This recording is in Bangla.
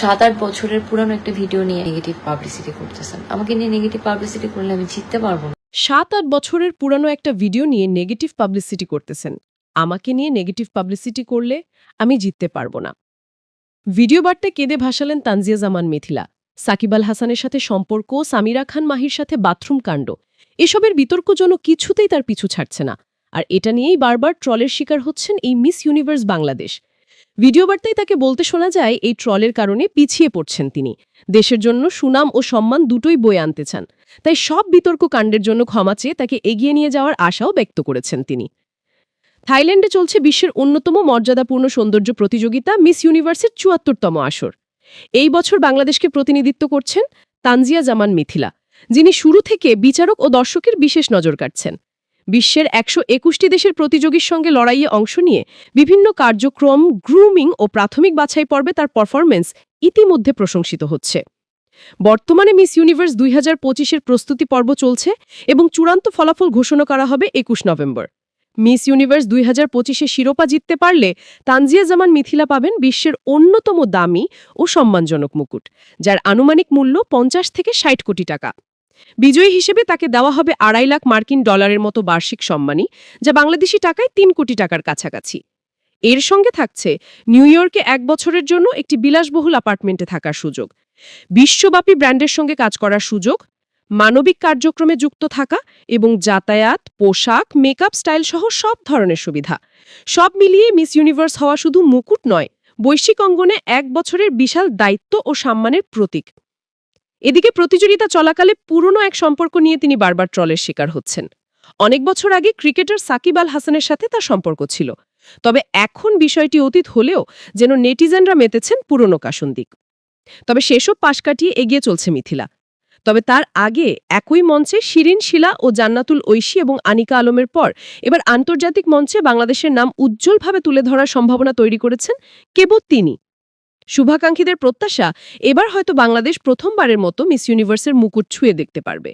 সাত আট বছরের পুরানো একটা ভিডিও নিয়ে নেগেটিভ পাবলিসিটি করতেছেন। আমাকে নিয়ে নেগেটিভ পাবলিসিটি করলে আমি জিততে পারব না। সাত আট বছরের পুরানো একটা ভিডিও নিয়ে নেগেটিভ পাবলিসিটি করতেছেন। আমাকে নিয়ে নেগেটিভ পাবলিসিটি করলে আমি জিততে পারব না। ভিডিও বার্তায় কেঁদে ভাসালেন তানজিয়া জামান মিথিলা। সাকিব আল হাসানের সাথে সম্পর্ক সামিরা খান মাহির সাথে বাথরুম কাণ্ড। এসবের বিতর্কজনক কিছুতেই তার পিছু ছাড়ছে না। আর এটা নিয়েই বারবার ট্রলের শিকার হচ্ছেন এই মিস ইউনিভার্স বাংলাদেশ। ভিডিও বার্তায় তাকে বলতে শোনা যায়, এই ট্রলের কারণে পিছিয়ে পড়ছেন তিনি। দেশের জন্য সুনাম ও সম্মান দুটোই বয়ে আনতে চান। তাই সব বিতর্ক কাণ্ডের জন্য ক্ষমা চেয়ে তাকে এগিয়ে নিয়ে যাওয়ার আশাও ব্যক্ত করেছেন তিনি। থাইল্যান্ডে চলছে বিশ্বের অন্যতম মর্যাদাপূর্ণ সৌন্দর্য প্রতিযোগিতা মিস ইউনিভার্সের চুয়াত্তরতম আসর। এই বছর বাংলাদেশকে প্রতিনিধিত্ব করছেন তানজিয়া জামান মিথিলা, যিনি শুরু থেকে বিচারক ও দর্শকের বিশেষ নজর কাটছেন। বিশ্বের একশো একুশটি দেশের প্রতিযোগীর সঙ্গে লড়াইয়ে অংশ নিয়ে বিভিন্ন কার্যক্রম, গ্রুমিং ও প্রাথমিক বাছাই পর্বে তার পারফরমেন্স ইতিমধ্যে প্রশংসিত হচ্ছে। বর্তমানে মিস ইউনিভার্স দুই হাজার পঁচিশের প্রস্তুতি পর্ব চলছে এবং চূড়ান্ত ফলাফল ঘোষণা করা হবে একুশ নভেম্বর। মিস ইউনিভার্স দুই হাজার পঁচিশে শিরোপা জিততে পারলে তানজিয়া জামান মিথিলা পাবেন বিশ্বের অন্যতম দামি ও সম্মানজনক মুকুট, যার আনুমানিক মূল্য পঞ্চাশ থেকে ষাট কোটি টাকা। বিজয়ী হিসেবে তাকে দেওয়া হবে আড়াই লাখ মার্কিন ডলারের মতো বার্ষিক সম্মানী, যা বাংলাদেশি টাকায় তিন কোটি টাকার কাছাকাছি। এর সঙ্গে থাকছে নিউ ইয়র্কে এক বছরের জন্য একটি বিলাসবহুল অ্যাপার্টমেন্টে থাকার সুযোগ, বিশ্বব্যাপী ব্র্যান্ডের সঙ্গে কাজ করার সুযোগ, মানবিক কার্যক্রমে যুক্ত থাকা এবং যাতায়াত, পোশাক, মেকআপ, স্টাইল সহ সব ধরনের সুবিধা। সব মিলিয়ে মিস ইউনিভার্স হওয়া শুধু মুকুট নয়, বৈশ্বিক অঙ্গনে এক বছরের বিশাল দায়িত্ব ও সম্মানের প্রতীক। এদিকে প্রতিযোগিতা চলাকালে পুরনো এক সম্পর্ক নিয়ে তিনি বারবার ট্রলের শিকার হচ্ছেন। অনেক বছর আগে ক্রিকেটার সাকিব আল হাসানের সাথে তার সম্পর্ক ছিল। তবে এখন বিষয়টি অতীত হলেও যেন নেটিজেনরা মেতেছেন পুরনো কাসন্দিক তবে সেসব পাশ কাটিয়ে এগিয়ে চলছে মিথিলা। তবে তার আগে একই মঞ্চে শিরিন শিলা ও জান্নাতুল ঐশী এবং আনিকা আলমের পর এবার আন্তর্জাতিক মঞ্চে বাংলাদেশের নাম উজ্জ্বলভাবে তুলে ধরার সম্ভাবনা তৈরি করেছেন কেবল তিনি। শুভাকাঙ্ক্ষীদের প্রত্যাশা এবার হয়তো বাংলাদেশ প্রথমবারের মতো মিস ইউনিভার্সের মুকুট ছুঁয়ে দেখতে পারবে।